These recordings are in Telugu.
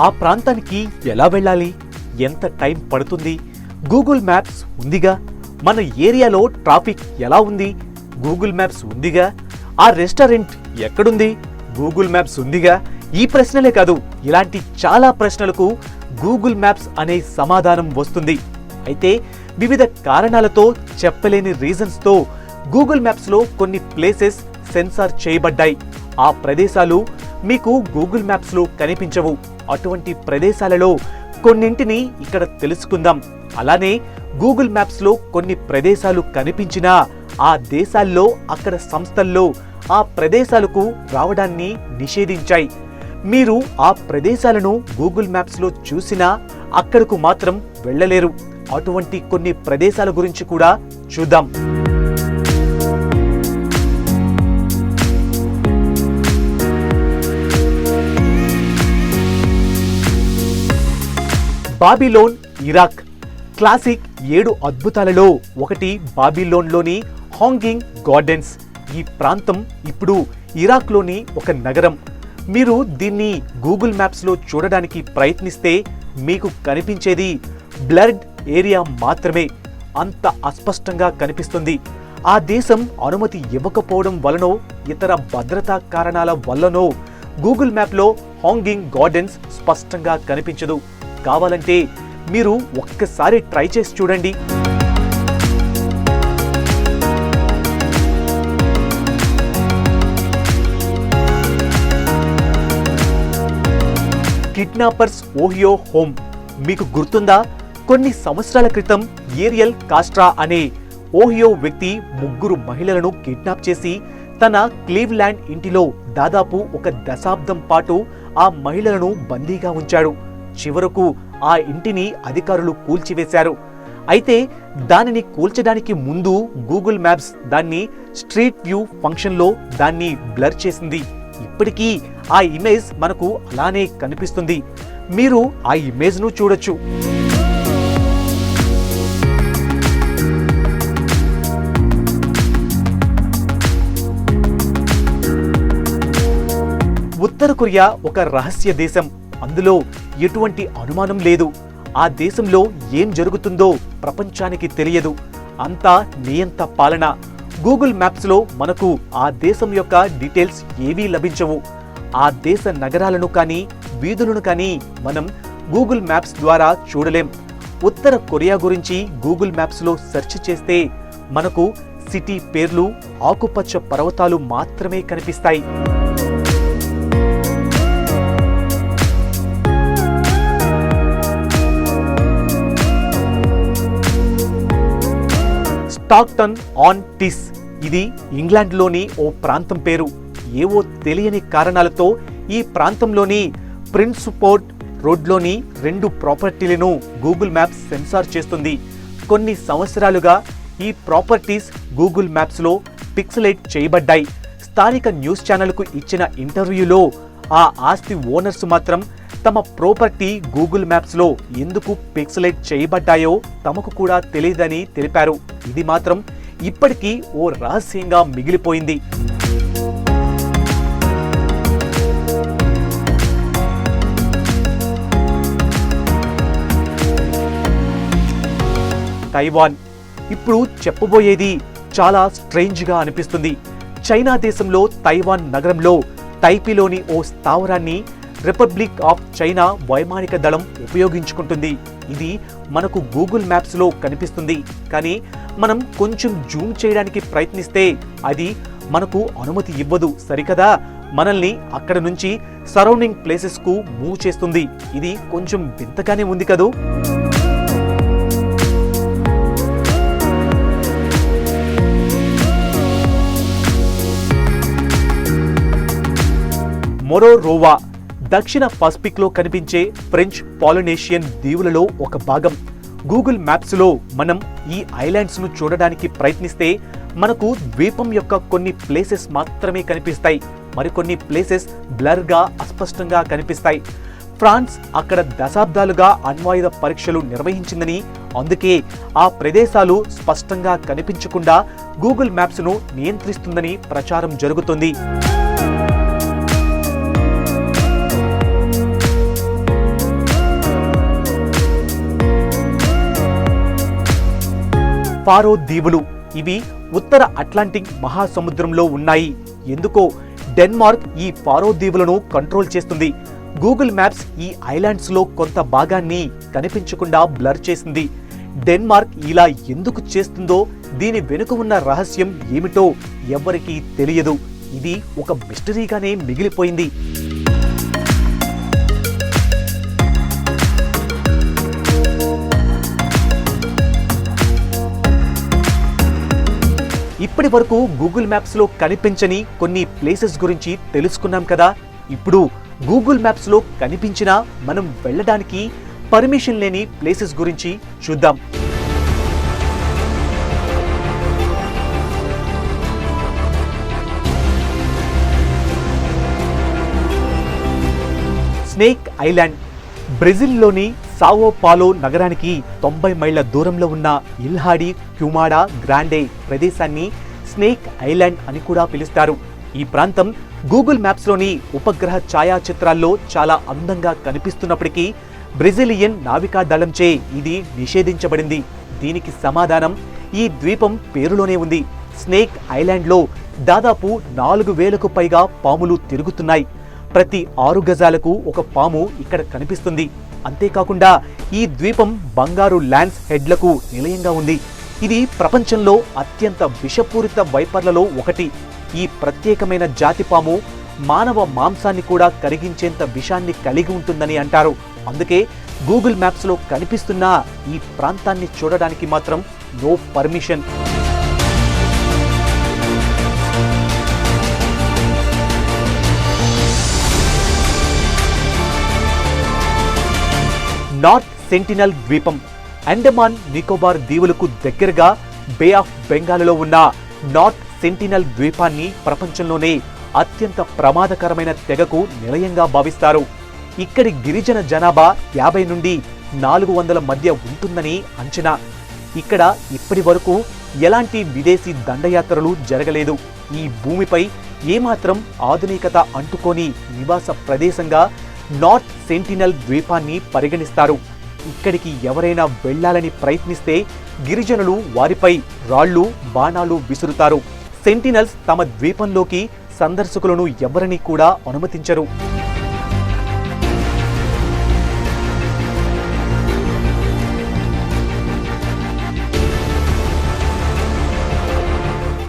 ఆ ప్రాంతానికి ఎలా వెళ్ళాలి? ఎంత టైం పడుతుంది? గూగుల్ మ్యాప్స్ ఉందిగా? మన ఏరియాలో ట్రాఫిక్ ఎలా ఉంది? గూగుల్ మ్యాప్స్ ఉందిగా? ఆ రెస్టారెంట్ ఎక్కడుంది? గూగుల్ మ్యాప్స్ ఉందిగా? ఈ ప్రశ్నలే కాదు ఇలాంటి చాలా ప్రశ్నలకు గూగుల్ మ్యాప్స్ అనే సమాధానం వస్తుంది. అయితే వివిధ కారణాలతో చెప్పలేని రీజన్స్తో గూగుల్ మ్యాప్స్లో కొన్ని ప్లేసెస్ సెన్సార్ చేయబడ్డాయి. ఆ ప్రదేశాలు మీకు గూగుల్ మ్యాప్స్లో కనిపించవు. అటువంటి ప్రదేశాలలో కొన్నింటిని ఇక్కడ తెలుసుకుందాం. అలానే గూగుల్ మ్యాప్స్లో కొన్ని ప్రదేశాలు కనిపించినా ఆ దేశాల్లో అక్కడ సంస్థల్లో ఆ ప్రదేశాలకు రావడాన్ని నిషేధించాయి. మీరు ఆ ప్రదేశాలను గూగుల్ మ్యాప్స్లో చూసినా అక్కడకు మాత్రం వెళ్ళలేరు. అటువంటి కొన్ని ప్రదేశాల గురించి కూడా చూద్దాం. Babylon Iraq. క్లాసిక్ ఏడు అద్భుతాలలో ఒకటి బాబిలోన్లోని హాంగింగ్ గార్డెన్స్. ఈ ప్రాంతం ఇప్పుడు ఇరాక్లోని ఒక నగరం. మీరు దీన్ని గూగుల్ మ్యాప్స్లో చూడడానికి ప్రయత్నిస్తే మీకు కనిపించేది బ్లర్డ్ ఏరియా మాత్రమే. అంత అస్పష్టంగా కనిపిస్తుంది. ఆ దేశం అనుమతి ఇవ్వకపోవడం వలనో ఇతర భద్రతా కారణాల వల్లనో గూగుల్ మ్యాప్లో హాంగింగ్ గార్డెన్స్ స్పష్టంగా కనిపించదు. కావాలంటే మీరు ఒక్కసారి ట్రై చేసి చూడండి. Kidnappers Ohio home. మీకు గుర్తుందా? కొన్ని సంవత్సరాల క్రితం ఏరియల్ కాస్ట్రా అనే ఓహియో వ్యక్తి ముగ్గురు మహిళలను కిడ్నాప్ చేసి తన క్లీవ్లాండ్ ఇంటిలో దాదాపు ఒక దశాబ్దం పాటు ఆ మహిళలను బందీగా ఉంచాడు. చివరకు ఆ ఇంటిని అధికారులు కూల్చివేశారు. అయితే దానిని కూల్చడానికి ముందు గూగుల్ మ్యాప్స్ దాన్ని స్ట్రీట్ వ్యూ ఫంక్షన్లో దాన్ని బ్లర్ చేసింది. ఇప్పటికీ ఆ ఇమేజ్ మనకు అలానే కనిపిస్తుంది. మీరు ఆ ఇమేజ్ను చూడొచ్చు. ఉత్తర కొరియా ఒక రహస్య దేశం. అందులో ఎటువంటి అనుమానం లేదు. ఆ దేశంలో ఏం జరుగుతుందో ప్రపంచానికి తెలియదు. అంతా నియంత పాలన. గూగుల్ మ్యాప్స్లో మనకు ఆ దేశం యొక్క డీటెయిల్స్ ఏవీ లభించవు. ఆ దేశ నగరాలను కానీ వీధులను కానీ మనం గూగుల్ మ్యాప్స్ ద్వారా చూడలేం. ఉత్తర కొరియా గురించి గూగుల్ మ్యాప్స్లో సెర్చ్ చేస్తే మనకు సిటీ పేర్లు ఆకుపచ్చ పర్వతాలు మాత్రమే కనిపిస్తాయి. Stockton on Tees. ఇది ఇంగ్లాండ్లోని ఓ ప్రాంతం పేరు. ఏవో తెలియని కారణాలతో ఈ ప్రాంతంలోని ప్రిన్స్పోర్ట్ రోడ్లోని రెండు ప్రాపర్టీలను గూగుల్ మ్యాప్స్ సెన్సార్ చేస్తుంది. కొన్ని సంవత్సరాలుగా ఈ ప్రాపర్టీస్ గూగుల్ మ్యాప్స్లో పిక్సలేట్ చేయబడ్డాయి. స్థానిక న్యూస్ ఛానల్కు ఇచ్చిన ఇంటర్వ్యూలో ఆ ఆస్తి ఓనర్స్ మాత్రం తమ ప్రాపర్టీ గూగుల్ మ్యాప్స్లో ఎందుకు పిక్సలేట్ చేయబడ్డాయో తమకు కూడా తెలియదని తెలిపారు. ఇది మాత్రం ఇప్పటికీ ఓ రహస్యంగా మిగిలిపోయింది. తైవాన్ ఇప్పుడు చెప్పబోయేది చాలా స్ట్రేంజ్గా అనిపిస్తుంది. చైనా దేశంలో తైవాన్ నగరంలో టైపీలోని ఓ స్థావరాన్ని రిపబ్లిక్ ఆఫ్ చైనా వైమానిక దళం ఉపయోగించుకుంటుంది. ఇది మనకు గూగుల్ మ్యాప్స్లో కనిపిస్తుంది. కానీ మనం కొంచెం జూమ్ చేయడానికి ప్రయత్నిస్తే అది మనకు అనుమతి ఇవ్వదు. సరికదా? మనల్ని అక్కడ నుంచి సరౌండింగ్ ప్లేసెస్కు మూవ్ చేస్తుంది. ఇది కొంచెం వింతగానే ఉంది కదూ? మొరోరోవా దక్షిణ పసిఫిక్లో కనిపించే ఫ్రెంచ్ పాలినేషియన్ దీవులలో ఒక భాగం. గూగుల్ మ్యాప్స్లో మనం ఈ ఐలాండ్స్ను చూడడానికి ప్రయత్నిస్తే మనకు ద్వీపం యొక్క కొన్ని ప్లేసెస్ మాత్రమే కనిపిస్తాయి. మరికొన్ని ప్లేసెస్ బ్లర్గా అస్పష్టంగా కనిపిస్తాయి. ఫ్రాన్స్ అక్కడ దశాబ్దాలుగా అణ్వాయుధ పరీక్షలు నిర్వహించిందని అందుకే ఆ ప్రదేశాలు స్పష్టంగా కనిపించకుండా గూగుల్ మ్యాప్స్ను నియంత్రిస్తుందని ప్రచారం జరుగుతుంది. ఫారో దీవులు. ఇవి ఉత్తర అట్లాంటిక్ మహాసముద్రంలో ఉన్నాయి. ఎందుకో డెన్మార్క్ ఈ ఫారో దీవులను కంట్రోల్ చేస్తుంది. గూగుల్ మ్యాప్స్ ఈ ఐలాండ్స్లో కొంత భాగాన్ని కనిపించకుండా బ్లర్ చేసింది. డెన్మార్క్ ఇలా ఎందుకు చేస్తుందో దీని వెనుక ఉన్న రహస్యం ఏమిటో ఎవరికీ తెలియదు. ఇది ఒక మిస్టరీగానే మిగిలిపోయింది. ఇప్పటి వరకు గూగుల్ మ్యాప్స్లో కనిపించని కొన్ని ప్లేసెస్ గురించి తెలుసుకున్నాం కదా. ఇప్పుడు గూగుల్ మ్యాప్స్లో కనిపించిన కనిపించినా మనం వెళ్ళడానికి పర్మిషన్ లేని ప్లేసెస్ గురించి చూద్దాం. స్నేక్ ఐలాండ్ బ్రెజిల్లోని సావో పాలో నగరానికి తొంభై మైళ్ళ దూరంలో ఉన్న ఇల్హాడి క్యుమాడా గ్రాండే ప్రదేశాన్ని స్నేక్ ఐలాండ్ అని కూడా పిలుస్తారు. ఈ ప్రాంతం గూగుల్ మ్యాప్స్లోని ఉపగ్రహ ఛాయాచిత్రాల్లో చాలా అందంగా కనిపిస్తున్నప్పటికీ బ్రెజిలియన్ నావికా దళంచే ఇది నిషేధించబడింది. దీనికి సమాధానం ఈ ద్వీపం పేరులోనే ఉంది. స్నేక్ ఐలాండ్లో దాదాపు నాలుగు వేలకు పైగా పాములు తిరుగుతున్నాయి. ప్రతి ఆరు గజాలకు ఒక పాము ఇక్కడ కనిపిస్తుంది. అంతేకాకుండా ఈ ద్వీపం బంగారు ల్యాండ్స్ హెడ్లకు నిలయంగా ఉంది. ఇది ప్రపంచంలో అత్యంత విషపూరిత వైపర్లలో ఒకటి. ఈ ప్రత్యేకమైన జాతి పాము మానవ మాంసాన్ని కూడా కరిగించేంత విషాన్ని కలిగి ఉంటుందని అంటారు. అందుకే గూగుల్ మ్యాప్స్లో కనిపిస్తున్న ఈ ప్రాంతాన్ని చూడడానికి మాత్రం నో పర్మిషన్. నార్త్ సెంటినల్ ద్వీపం అండమాన్ నికోబార్ దీవులకు దగ్గరగా బే ఆఫ్ బెంగాల్లో ఉన్న నార్త్ సెంటినల్ ద్వీపాన్ని ప్రపంచంలోనే అత్యంత ప్రమాదకరమైన తెగకు నిలయంగా భావిస్తారు. ఇక్కడి గిరిజన జనాభా యాభై నుండి నాలుగు వందల మధ్య ఉంటుందని అంచనా. ఇక్కడ ఇప్పటి వరకు ఎలాంటి విదేశీ దండయాత్రలు జరగలేదు. ఈ భూమిపై ఏమాత్రం ఆధునికత అంటుకోని నివాస ప్రదేశంగా నార్త్ సెంటినల్ ద్వీపాన్ని పరిగణిస్తారు. ఇక్కడికి ఎవరైనా వెళ్ళాలని ప్రయత్నిస్తే గిరిజనులు వారిపై రాళ్ళు బాణాలు విసురుతారు. సెంటినల్స్ తమ ద్వీపంలోకి సందర్శకులను ఎవరిని కూడా అనుమతించరు.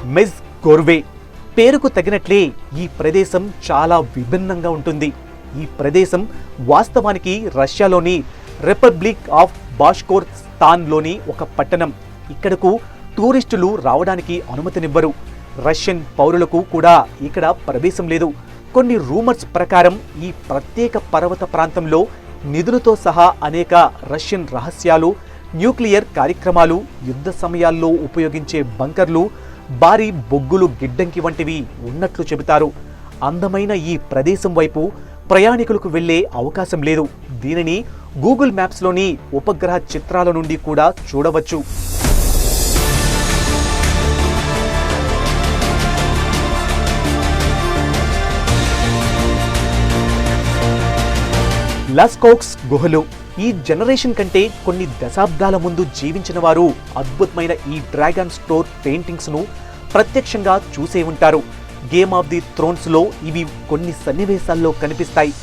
మెజ్ గోర్వే. పేరుకు తగినట్లే ఈ ప్రదేశం చాలా విభిన్నంగా ఉంటుంది. ఈ ప్రదేశం వాస్తవానికి రష్యాలోని రిపబ్లిక్ ఆఫ్ బాష్కోర్ స్థాన్లోని ఒక పట్టణం. ఇక్కడకు టూరిస్టులు రావడానికి అనుమతినివ్వరు. రష్యన్ పౌరులకు కూడా ఇక్కడ ప్రవేశం లేదు. కొన్ని రూమర్స్ ప్రకారం ఈ ప్రత్యేక పర్వత ప్రాంతంలో నిధులతో సహా అనేక రష్యన్ రహస్యాలు న్యూక్లియర్ కార్యక్రమాలు యుద్ధ సమయాల్లో ఉపయోగించే బంకర్లు భారీ బొగ్గులు గిడ్డంకి వంటివి ఉన్నట్లు చెబుతారు. అందమైన ఈ ప్రదేశం వైపు ప్రయాణికులకు వెళ్ళే అవకాశం లేదు. దీనిని గూగుల్ మ్యాప్స్లోని ఉపగ్రహ చిత్రాల నుండి కూడా చూడవచ్చు. లస్కోక్స్ గుహలు ఈ జనరేషన్ కంటే కొన్ని దశాబ్దాల ముందు జీవించిన వారు అద్భుతమైన ఈ డ్రాగన్ స్టోర్ పెయింటింగ్స్ను ప్రత్యక్షంగా చూసే ఉంటారు. గేమ్ ఆఫ్ ది థ్రోన్స్లో ఇవి కొన్ని సన్నివేశాల్లో కనిపిస్తాయి.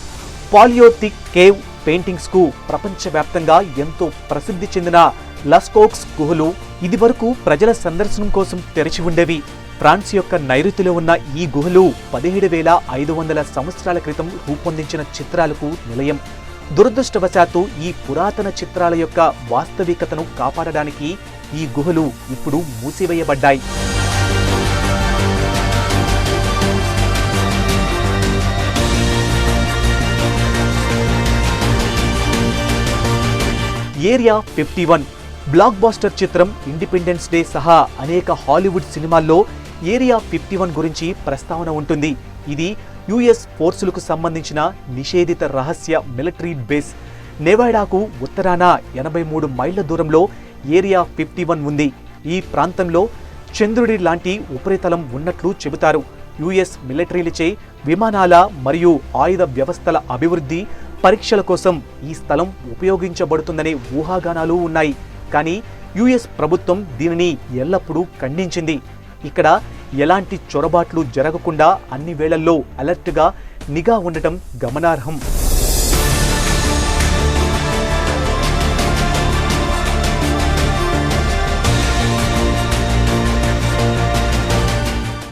పాలియోథిక్ కేవ్ పెయింటింగ్స్కు ప్రపంచవ్యాప్తంగా ఎంతో ప్రసిద్ధి చెందిన లస్కోక్స్ గుహలు ఇదివరకు ప్రజల సందర్శనం కోసం తెరిచి ఉండేవి. ఫ్రాన్స్ యొక్క నైరుతిలో ఉన్న ఈ గుహలు పదిహేడు వేల ఐదు వందల సంవత్సరాల క్రితం రూపొందించిన చిత్రాలకు నిలయం. దురదృష్టవశాత్తు ఈ పురాతన చిత్రాల యొక్క వాస్తవికతను కాపాడడానికి ఈ గుహలు ఇప్పుడు మూసివేయబడ్డాయి. Area fifty one. Black buster చిత్రం ఇండిపెండెన్స్ డే సహా అనేక హాలీవుడ్ సినిమాల్లో ఏరియా ఫిఫ్టీ వన్ గురించి ప్రస్తావన ఉంటుంది. ఇది యుఎస్ ఫోర్సులకు సంబంధించిన నిషేధిత రహస్య మిలిటరీ బేస్. నెవాడాకు ఉత్తరాన ఎనభై మూడు మైళ్ళ దూరంలో ఏరియా ఫిఫ్టీ వన్ ఉంది. ఈ ప్రాంతంలో చంద్రుడి లాంటి ఉపరితలం ఉన్నట్లు చెబుతారు. యుఎస్ మిలిటరీలచే విమానాల మరియు ఆయుధ వ్యవస్థల అభివృద్ధి పరీక్షల కోసం ఈ స్థలం ఉపయోగించబడుతుందనే ఊహాగానాలు ఉన్నాయి. కానీ యుఎస్ ప్రభుత్వం దీనిని ఎల్లప్పుడూ ఖండించింది. ఇక్కడ ఎలాంటి చొరబాట్లు జరగకుండా అన్ని వేళల్లో అలర్ట్గా నిఘా ఉండటం గమనార్హం.